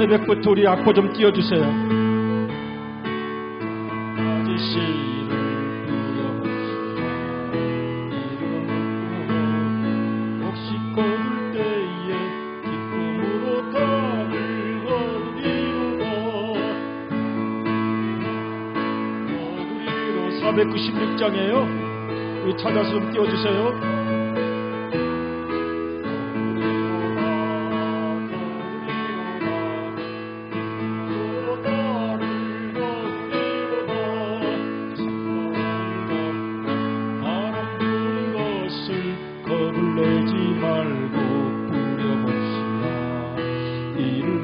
새벽부터 우리 악보 좀 띄워주세요. 아저씨를 혹시 때에 기쁨으로 거두리로다. 거두리로 496장이에요. 우리 찾아서 좀 띄워주세요.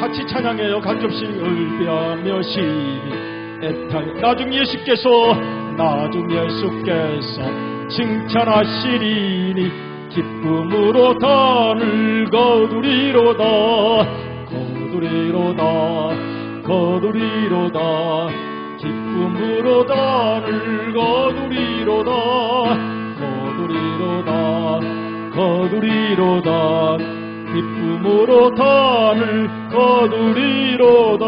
같이 찬양해요. 간접시 을비하며 시비 애타요 나중 예수께서 나중 예수께서 칭찬하시리니 기쁨으로 담을 거두리로다 거두리로다 거두리로다. 기쁨으로 단을 거두리로다 거두리로다 거두리로다 기쁨으로 단을 거두리로다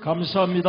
감사합니다.